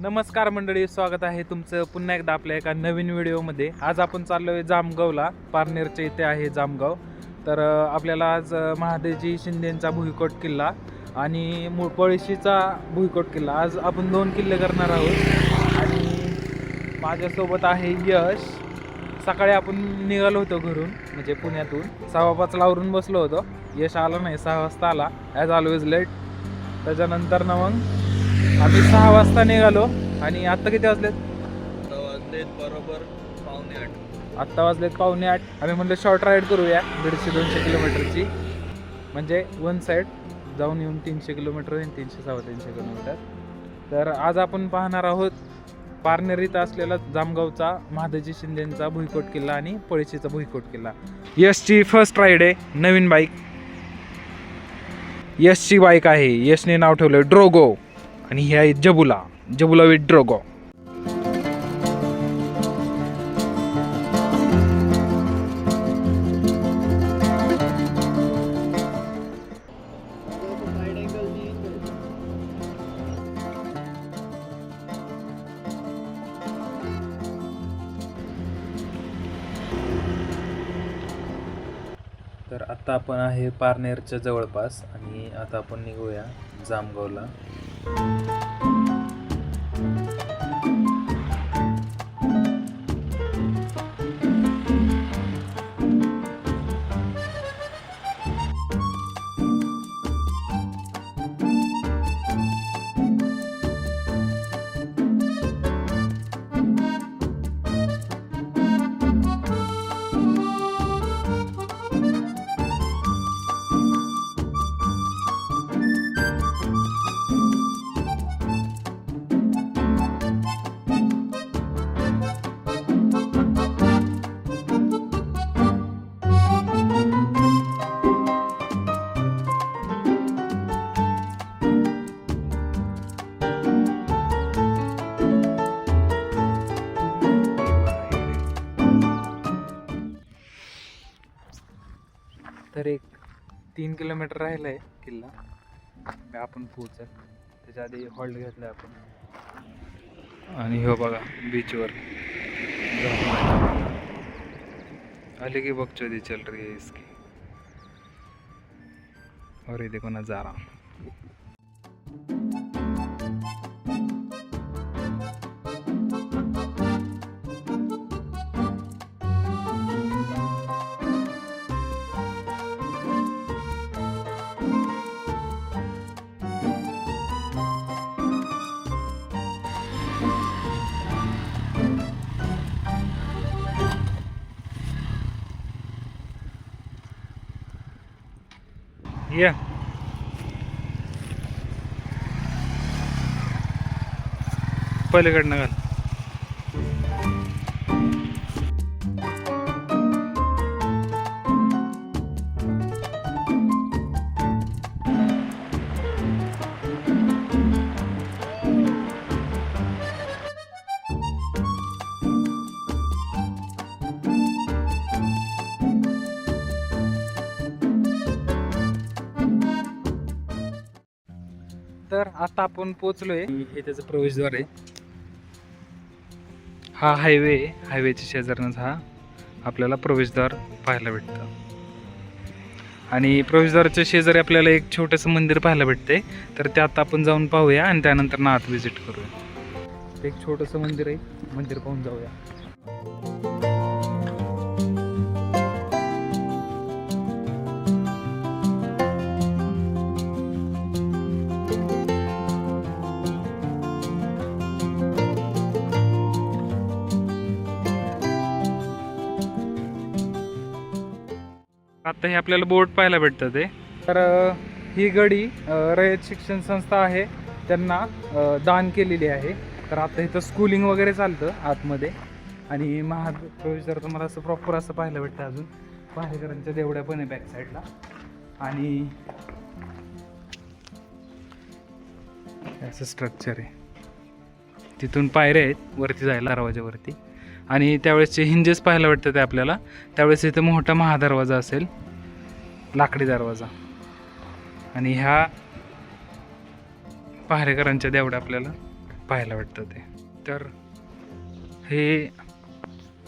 नमस्कार मंडळी स्वागत आहे तुमचं पुन्हा एकदा आपल्या एका नवीन व्हिडिओमध्ये. आज आपण चाललो आहे जामगावला. पारनेरच्या इथे आहे जामगाव. तर आपल्याला आज महादेवजी शिंदेंचा भुईकोट किल्ला आणि मूळ पळशीचा भुईकोट किल्ला. आज आपण दोन किल्ले करणार आहोत. आणि माझ्यासोबत आहे यश. सकाळी आपण निघालो होतो घरून म्हणजे पुण्यातून. सहा पाचला आवरून बसलो होतो. यश आला नाही सहा वाजता आला. ॲज ऑलवेज लेट त्याच्यानंतर ना मग आम्ही सहा वाजता निघालो. आणि आत्ता किती वाजलेत? बरोबर पावणे आठ. आत्ता वाजलेत पावणे आठ. आम्ही म्हणलं शॉर्ट राईड करूया दीडशे दोनशे किलोमीटरची. म्हणजे वन साईड जाऊन येऊन तीनशे किलोमीटर होईल तीनशे सव्वा तीनशे किलोमीटर. तर आज आपण पाहणार आहोत पारनेर इथं असलेला जामगावचा महादाजी शिंदेचा भुईकोट किल्ला आणि पळशीचा भुईकोट किल्ला. यशची फर्स्ट राईड आहे नवीन बाईक यशची बाईक आहे यशने नाव ठेवलं ड्रोगो आणि हे आहे जबुला जबुला विथ ड्रोगो. तर आता आपण आहे पारनेरच्या जवळपास आणि आता आपण निघूया जामगावला. तीन किलोमीटर राहिलं आहे किल्ला आपण पोहोचल त्याच्या आधी हॉल्ट घेतला आपण. आणि हो बघा बीचवर आले की बघचोदी चल रही है इसकी. और ये देखो नज़ारा या पलीकडनं घाल. आता आपण पोचलोय हे त्याचं प्रवेशद्वार आहे. हा हायवे हायवेच्या शेजारनंच हा आपल्याला प्रवेशद्वार पाहायला भेटतं. आणि प्रवेशद्वाराच्या शेजारी आपल्याला एक छोटंसं मंदिर पाहायला भेटते तर ते आता आपण जाऊन पाहूया आणि त्यानंतर ना आत विजिट करूया. एक छोटंसं मंदिर आहे. मंदिर पाहून जाऊया. आता हे आपल्याला बोर्ड पाहायला भेटतं ते. तर ही गडी रयत शिक्षण संस्था आहे. त्यांना दान केलेली आहे. तर आता इथं स्कूलिंग वगैरे चालतं आतमध्ये. आणि महाप्रवेशद्वार तुम्हाला असं प्रॉपर असं पाहायला भेटतं अजून पाहिलेकरांच्या देवड्या पण आहे बॅक साईडला आणि असं स्ट्रक्चर आहे. तिथून पायऱ्या आहेत वरती जायला दरवाजावरती आणि त्यावेळेसचे हिंजेस पाहायला भेटतात ते आपल्याला. त्यावेळेस इथं मोठा महादरवाजा असेल. लाकडी दरवाजा. आणि ह्या पहारेकरांच्या देवड्या आपल्याला पाहायला वाटतं ते. तर हे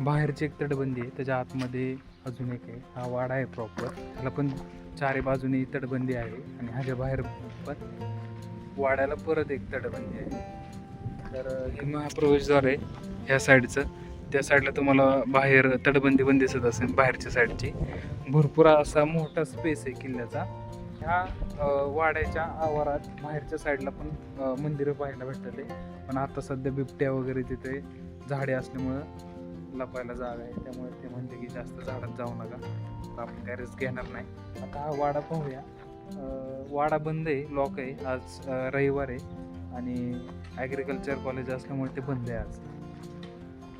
बाहेरची एक तटबंदी आहे. त्याच्या आतमध्ये अजून एक आहे. हा वाडा आहे प्रॉपर त्याला पण चारी बाजूने तटबंदी आहे. आणि ह्याच्या बाहेर पण वाड्याला परत एक तटबंदी आहे. तर हे महाप्रवेशद्वार आहे. ह्या साईडचं. त्या साईडला तुम्हाला बाहेर तटबंदी पण दिसत असेल बाहेरच्या साईडची. भरपूर असा मोठा स्पेस आहे किल्ल्याचा. ह्या वाड्याच्या आवारात बाहेरच्या साईडला पण मंदिरं पाहायला भेटतात पण आता सध्या बिबट्या वगैरे तिथे झाडे असल्यामुळं लपायला जागा आहे. त्यामुळे ते म्हणते की जास्त झाडात जाऊ नका. तर आपण काय रिस्क घेणार नाही. आता हा वाडा पाहूया. वाडा बंद आहे लॉक आहे. आज रविवार आहे आणि ॲग्रिकल्चर कॉलेज असल्यामुळे ते बंद आहे आज.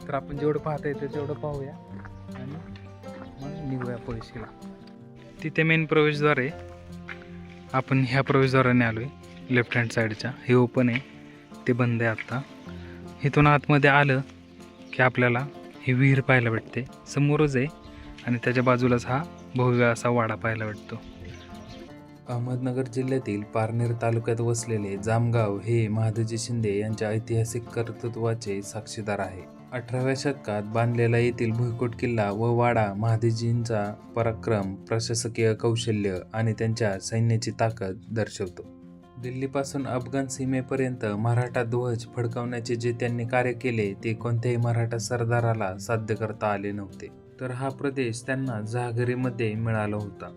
तर आपण जेवढं पाहता येतं तेवढं पाहूया. आणि मग तिथे मेन प्रवेशद्वार आहे. आपण ह्या प्रवेशद्वाराने आलो आहे लेफ्ट हँड साईडच्या हे ओपन आहे. ते बंद आहे आत्ता इथून आतमध्ये आलं की आपल्याला ही विहीर पाहायला भेटते. समोरच आहे आणि त्याच्या बाजूलाच हा भव्य असा वाडा पाहायला भेटतो. अहमदनगर जिल्ह्यातील पारनेर तालुक्यात वसलेले जामगाव हे महादजी शिंदे यांच्या ऐतिहासिक कर्तृत्वाचे साक्षीदार आहे. अठराव्या शतकात बांधलेला येथील भुईकोट किल्ला व वाडा महादेजींचा पराक्रम प्रशासकीय कौशल्य आणि त्यांच्या सैन्याची ताकद दर्शवतो. दिल्लीपासून अफगाण सीमेपर्यंत मराठा ध्वज फडकावण्याचे जे त्यांनी कार्य केले ते कोणत्याही मराठा सरदाराला साध्य करता आले नव्हते. तर हा प्रदेश त्यांना जहागिरीमध्ये मिळाला होता.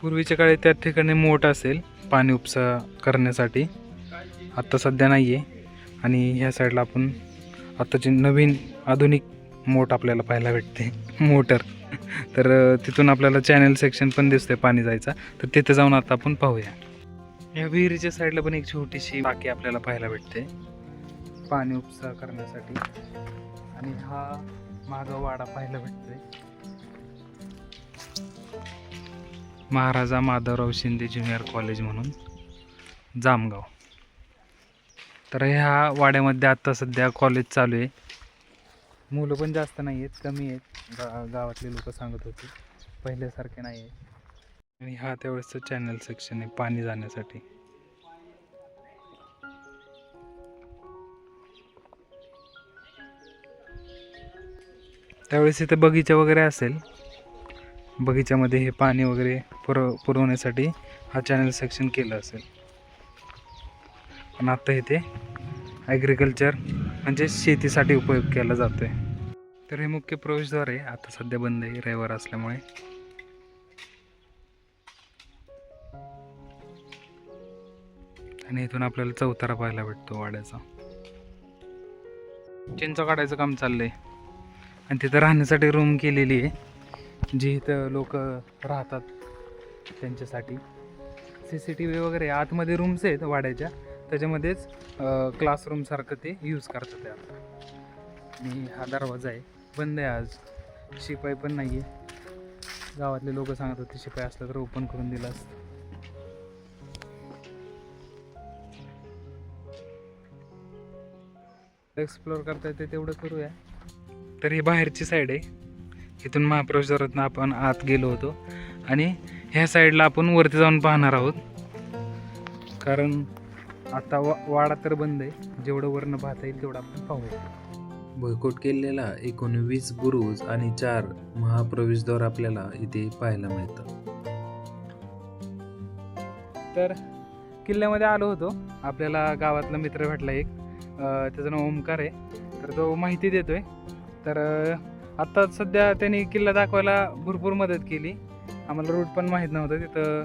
पूर्वीच्या काळी त्या ठिकाणी मोठ असेल पाणी उपसा करण्यासाठी. आत्ता सध्या नाही आहे आणि ह्या साईडला आपण आत्ताची नवीन आधुनिक मोठ आपल्याला पाहायला भेटते. मोटर. तर तिथून आपल्याला चॅनल सेक्शन पण दिसतंय पाणी जायचा. तर तिथे जाऊन आता आपण पाहूया. या विहिरीच्या साईडला पण एक छोटीशी टाकी आपल्याला पाहायला भेटते. पाणी उपसा करण्यासाठी. आणि हा मागं वाडा पाहायला भेटतोय. महाराजा माधवराव शिंदे ज्युनियर कॉलेज म्हणून जामगाव. तर ह्या वाड्यामध्ये आत्ता सध्या कॉलेज चालू आहे. मुलं पण जास्त नाही आहेत कमी आहेत. गा गावातले लोक सांगत होते पहिल्यासारखे नाही आहेत आणि हा त्यावेळेसचं चॅनल सेक्शन आहे पाणी जाण्यासाठी. त्यावेळेस इथे बगीचा वगैरे असेल. बगीच्यामध्ये हे पाणी वगैरे पुरव पुरवण्यासाठी हा चॅनल सेक्शन केलं असेल. पण आता इथे ॲग्रिकल्चर म्हणजे शेतीसाठी उपयोग केला जातो आहे तर हे मुख्य प्रवेशद्वार आहे. आता सध्या बंद आहे. रविवार असल्यामुळे. आणि इथून आपल्याला चौतारा पाहायला भेटतो वाड्याचा. चिंच काढायचं काम चाललंय. आणि तिथं राहण्यासाठी रूम केलेली आहे. जी इथं लोक राहतात. त्यांच्यासाठी. सी सी टी व्ही वगैरे आतमध्ये रूम्स आहेत वाड्याच्या. त्याच्यामध्येच क्लासरूमसारखं ते यूज करतात ते आता. आणि हा दरवाजा आहे. बंद आहे आज. शिपाई पण नाही आहे गावातले लोक सांगत होते शिपाई असलं तर ओपन करून दिला असतं. एक्सप्लोअर करता येते तेवढं करूया. तर ही बाहेरची साईड आहे. इथून महाप्रवेशद्वारातून आपण आत गेलो होतो. आणि ह्या साईडला आपण वरती जाऊन पाहणार आहोत. कारण आता वा वाडा तर बंद आहे. जेवढं वरनं पाहता येईल तेवढं आपण पाहूया. भुईकोट किल्ल्याला एकूण वीस बुरुज आणि चार महाप्रवेशद्वार आपल्याला इथे पाहायला मिळतं. तर किल्ल्यामध्ये आलो होतो. आपल्याला गावातला मित्र भेटला एक. त्याचं नाव ओमकार आहे. तर तो माहिती देतोय. तर आत्ता सध्या त्यांनी किल्ला दाखवायला भरपूर मदत केली. आम्हाला रूट पण माहीत नव्हतं. तिथं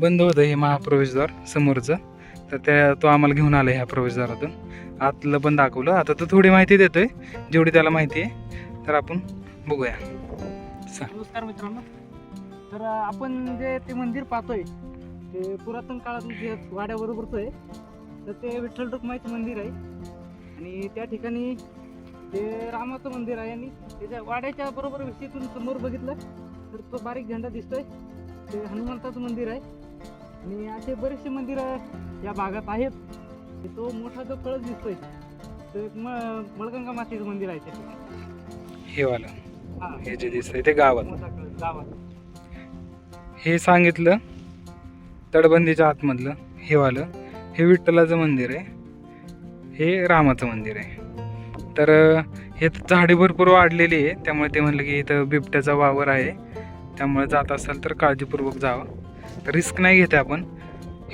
बंद होतं हे महाप्रवेशद्वार समोरचं. तर त्या तो आम्हाला घेऊन आला ह्या प्रवेशद्वारातून. आतलं पण दाखवलं. आता तो थोडी माहिती देतोय. जेवढी त्याला माहिती आहे. तर आपण बघूया. नमस्कार मित्रांनो. तर आपण जे ते मंदिर पाहतोय ते पुरातन काळातून जे वाड्याबरोबरच आहे तर ते विठ्ठल रुक्माईचं मंदिर आहे. आणि त्या ठिकाणी ते रामाचं मंदिर आहे आणि त्याच्या वाड्याच्या बरोबर विषयीतून समोर बघितलं तर तो बारीक झेंडा दिसतोय. ते हनुमंताचं मंदिर आहे. आणि असे बरेचसे मंदिरं या भागात आहेत. तो मोठा जो कळस दिसतोय तो एक म मळगंगा मातेचं मंदिर आहे त्या हे वाला. हा. जे दिसतंय ते गावात. गावात. हे सांगितलं तटबंदीच्या आतमधलं हे वालं. हे विठ्ठलाचं मंदिर आहे. हे रामाचं मंदिर आहे. तर हे झाडे भरपूर वाढलेली आहे. त्यामुळे ते म्हणलं की इथं बिबट्याचा वावर आहे. त्यामुळे जात असाल तर काळजीपूर्वक जावं. रिस्क नाही घेते आपण.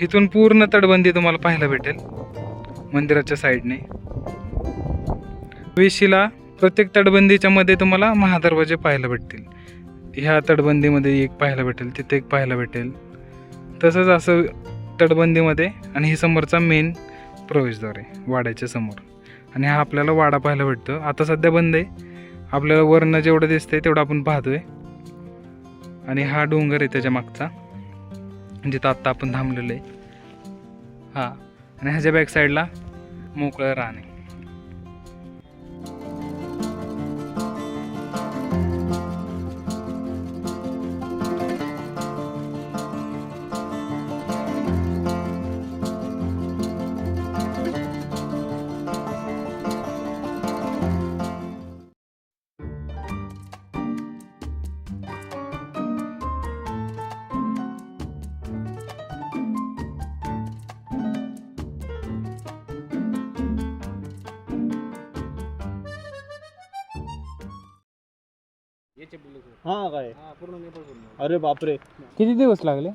इथून पूर्ण तटबंदी तुम्हाला पाहायला भेटेल. मंदिराच्या साईडने वेशीला प्रत्येक तटबंदीच्या मध्ये तुम्हाला महादरवाजे पाहायला भेटतील. ह्या तटबंदीमध्ये एक पाहायला भेटेल तिथे एक पाहायला भेटेल. तसंच असं तटबंदीमध्ये आणि हे समोरचा मेन प्रवेशद्वार आहे वाड्याच्या समोर. आणि हा आपल्याला वाडा पाहायला भेटतो. आता सध्या बंद आहे. आपल्याला वर्ण जेवढं दिसतंय तेवढं आपण पाहतोय. आणि हा डोंगर आहे त्याच्या मागचा जिथं आत्ता आपण थांबलेलो आहे. हा आणि ह्याच्या बॅक साईडला मोकळं रान आहे. हा काय? हा पूर्ण नेपाळ पूर्ण अरे बापरे. किती दिवस लागले?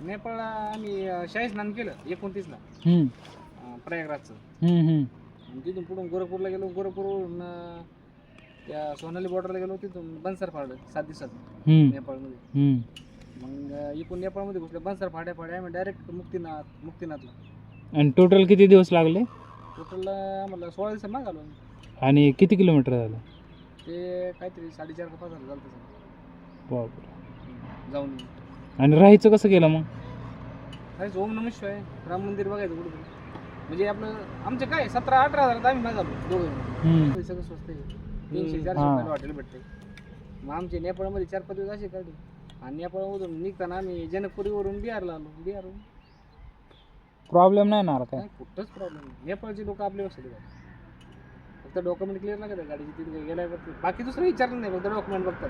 नेपाळला आम्ही अं, शाही स्नान केलं एकोणतीसला. हम्म, अं, प्रयागराजचं. हम्म, हम्म. आणि तिथून पुढून गोरखपूरला गेलो गोरखपूरवरून अं, त्या सोनाली बॉर्डरला गेलो तिथून बनसर फाडलं सात दिवसात हम्म, नेपाळमध्ये. हम्म. मग अं, इकडून नेपाळमध्ये घुसले. बनसर फाड्या फाड्या आम्ही डायरेक्ट मुक्तीनाथ मुक्तीनाथला. आणि टोटल किती दिवस लागले? टोटल आम्हाला सोळा दिवसात माग आलो आम्ही. आणि किती किलोमीटर झालं? ते काहीतरी साडेचार का पाच हजार झालं बापरे. जाऊन आणि राहायचं कसं केलं मग? काहीच ओम नम शिवाय. राम मंदिर बघायचं कुठं म्हणजे आपलं आमचे काय सतरा अठरा हजार आम्ही आलो दोघं. हम्म. सगळं स्वस्त आहे. तीनशे चारशे हा. रुपयाला हॉटेल भेटते मग आमचे नेपाळमध्ये चार पाच दिवस असे काढले. आणि नेपाळमधून निघताना आम्ही जनकपुरीवरून बिहारला आलो. बिहारवरून प्रॉब्लेम नाही ना आला काय कुठंच प्रॉब्लेम नाही. नेपाळचे लोक आपले लक्ष देतात फक्त डॉक्युमेंट क्लिअर लागत आहे गाडीची तिथे गेल्यावर बाकी दुसरं विचारलं नाही फक्त डॉक्युमेंट बघतात.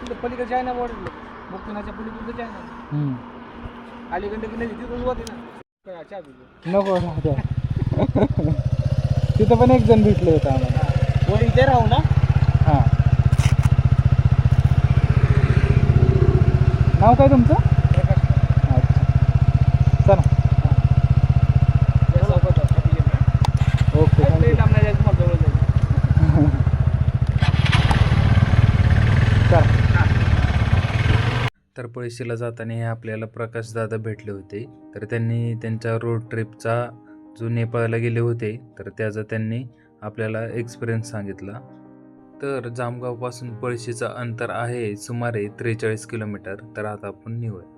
तिथे पलीकडे चायना बॉर्डर मुक्तीनाच्या पलीकडे चायना. अलीकडे की नाही तिथून होती ना. काय चहा पितो नको राहू द्या. तिथं पण एक जण भेटले होते आम्हाला. वर इथे राहू ना. हां. नाव काय तुमचं? तर पळशीला जाताना हे आपल्याला प्रकाशदादा भेटले होते. तर त्यांनी त्यांच्या रोड ट्रिपचा जो नेपाळला गेले होते तर त्याचा त्यांनी आपल्याला एक्सपिरियन्स सांगितला. तर जामगावपासून पळशीचं अंतर आहे सुमारे त्रेचाळीस किलोमीटर. तर आता आपण निघूया.